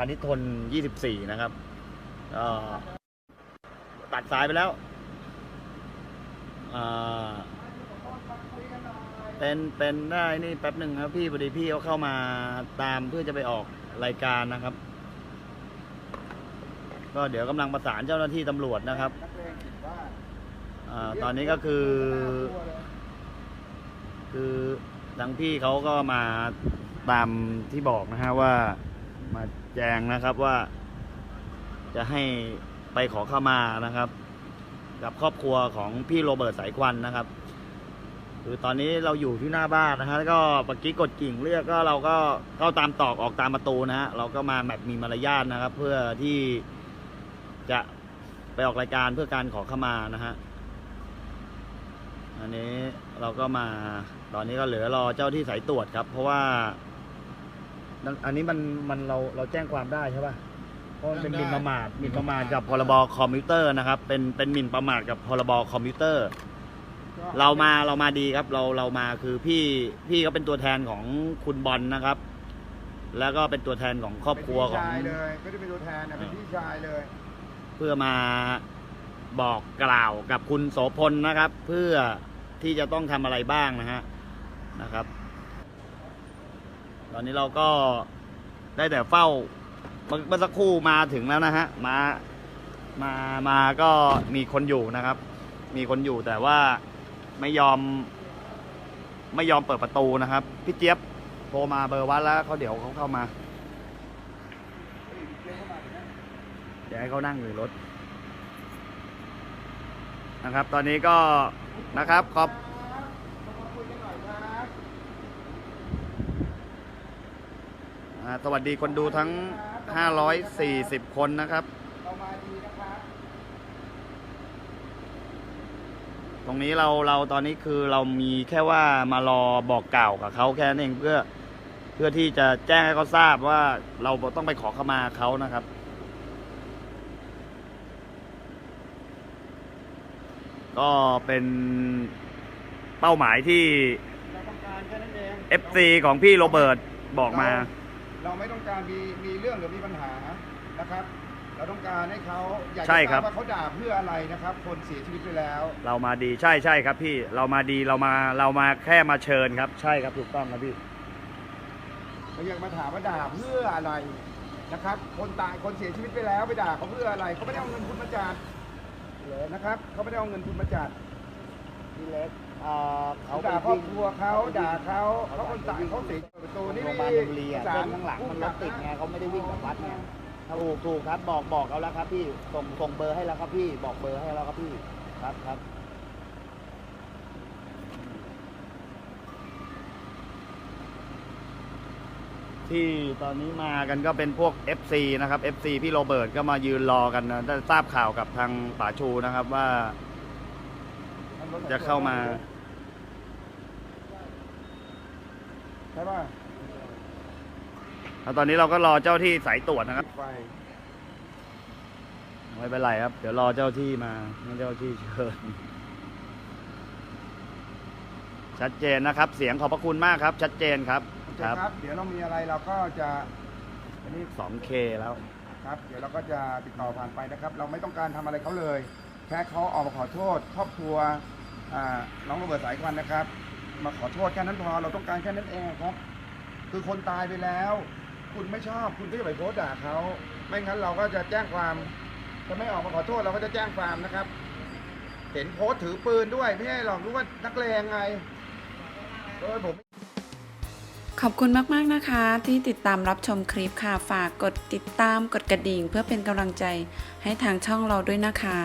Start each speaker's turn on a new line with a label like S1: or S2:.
S1: พานิชทน 24 นะครับก็ตัดสายไปแล้วเป็นเป็นได้นี่แป๊บหนึ่งครับพี่พอดีพี่เขาเข้ามาตามเพื่อจะไปออกรายการนะครับ ก็เดี๋ยวกำลังประสานเจ้าหน้าที่ตำรวจนะครับอตอนนี้ก็คือ คือทางพี่เขาก็มาตามที่บอกนะฮะว่า มาแจ้งนะครับว่า จะให้ไปขอเข้ามานะครับ กับครอบครัวของพี่โรเบิร์ตสายควันนะครับ คือตอนนี้เราอยู่ที่หน้าบ้านนะฮะแล้วก็เมื่อกี้กดกิ่งเรียกก็เราก็เข้าตามตอกออกตามประตูนะฮะเราก็มาแบบมีมารยาทนะครับ เพื่อที่จะไปออกรายการเพื่อการขอเข้ามานะฮะอันนี้เราก็มาตอนนี้ก็เหลือรอเจ้าที่สายตรวจครับ เพราะว่า นั่นอันนี้มันมันเราเราแจ้งความได้ใช่ป่ะเพราะมันเป็นหมิ่นประมาทหมิ่นประมาทกับพรบคอมพิวเตอร์นะครับ เป็นเป็นหมิ่นประมาทกับพรบคอมพิวเตอร์ เรามาเรามาดีครับ เราเรามาคือพี่พี่ก็เป็นตัวแทนของคุณบอลนะครับ แล้วก็เป็นตัวแทนของครอบครัวของ
S2: เป็นพี่ชายเลยไม่ได้เป็นตัวแทนนะเป็นพี่ชายเลย
S1: เพื่อมาบอกกล่าวกับคุณโสพลนะครับ เพื่อที่จะต้องทำอะไรบ้างนะฮะนะครับ ตอนนี้เราก็ได้แต่เฝ้าเมื่อสักครู่มาถึงแล้วนะฮะมามามาก็มีคนอยู่นะครับ มีคนอยู่แต่ว่าไม่ยอม ไม่ยอมเปิดประตูนะครับ พี่เจี๊ยบโทรมาเบอร์วัดแล้วเขาเดี๋ยวเขาเข้ามาเดี๋ยวให้เขานั่งอยู่ในรถนะครับ ตอนนี้ก็นะครับขอบอ่า สวัสดีคนดูทั้ง 540 คนนะครับ
S2: เรามาดีนะครับ
S1: ตรงนี้เราเราตอนนี้คือเรามีแค่ว่ามารอบอกกล่าวกับเขาแค่นั้นเองเพื่อเพื่อที่จะแจ้งให้เขาทราบว่าเราต้องไปขอเข้ามาเขานะครับก็เป็นเป้าหมายที่
S2: เราต้องการแค่นั้นเอง
S1: FC ของพี่โรเบิร์ตบอกมา
S2: เราไม่ต้องการมีมีเรื่องหรือมีปัญหานะครับ เราต้องการให้เขาอยากจะ
S1: ใช่
S2: ท
S1: ครั
S2: รา
S1: บ บ
S2: ว่าเขาด่าเพื่ออะไรนะครับ คนเสียชีวิตไปแล้ว
S1: เรามาดีใช่ใช่ครับพี่เรามาดีเรามาเรามาแค่มาเชิญครับ ใช่ครับถูกต้องครับพี่
S2: เราอยากมาถามว่าด่าเพื่ออะไรนะครับ คนตายคนเสียชีวิตไปแล้วไปด่าเขาเพื่ออะไรเขาไม่ได้เอาเงินคุณมาจัดนะครับเขาไม่ได้เอาเงินคุณมาจัด
S1: พี่เล็ก เอ่อเขา
S2: เขาด่าครอบครัวเขาด่าเขาเขาคนตายเขาเสียประตู
S1: นี่
S2: นี่
S1: โรงพยาบาลธนบุรีอะ
S2: สา
S1: เส้
S2: ร
S1: นข้างหลังมันรถติดไงเขาไม่ได้วิ่งกับวัดไงถูกถูกครับบอกบอกเขาแล้วครับพี่ส่งส่งเบอร์ให้แล้วครับพี่ บอกเบอร์ให้แล้วครับพี่ ครับครับที่ตอนนี้มากันก็เป็นพวก FC นะครับ FC พี่โรเบิร์ตก็มายืนรอกันนะได้ทราบข่าวกับทางป่าชูนะครับว่า จะเข้ามา
S2: ใช่ป่ะ
S1: แล้วตอนนี้เราก็รอเจ้าที่สายตรวจนะครับ
S2: ไฟ
S1: ไม่เป็นไรครับ เดี๋ยวรอเจ้าที่มาให้เจ้าที่เชิญ ชัดเจนนะครับ เสียงขอบพระคุณมากครับ ชัดเจนครับ
S2: โอเค
S1: ครับ
S2: ครับ เดี๋ยวเรามีอะไรเราก็จะอันนี้
S1: 2K แล้ว
S2: ครับ เดี๋ยวเราก็จะติดต่อผ่านไปนะครับ เราไม่ต้องการทำอะไรเขาเลย แค่เขาออกมาขอโทษ ครอบครัวน้องโรเบิร์ตสายควันนะครับ มาขอโทษแค่นั้นพอเราต้องการแค่นั้นเองครับ คือคนตายไปแล้ว คุณไม่ชอบคุณก็อย่าไปโพสต์ด่าเขาไม่งั้นเราก็จะแจ้งความถ้าไม่ออกมาขอโทษเราก็จะแจ้งความนะครับ เห็นโพสต์ถือปืนด้วยไม่ใช่หรอกรู้ว่านักเลงไงเออผม
S3: ขอบคุณมาก ๆ นะคะ ที่ติดตามรับชมคลิปค่ะ ฝากกดติดตามกดกระดิ่ง เพื่อเป็นกำลังใจให้ทางช่องเราด้วยนะคะ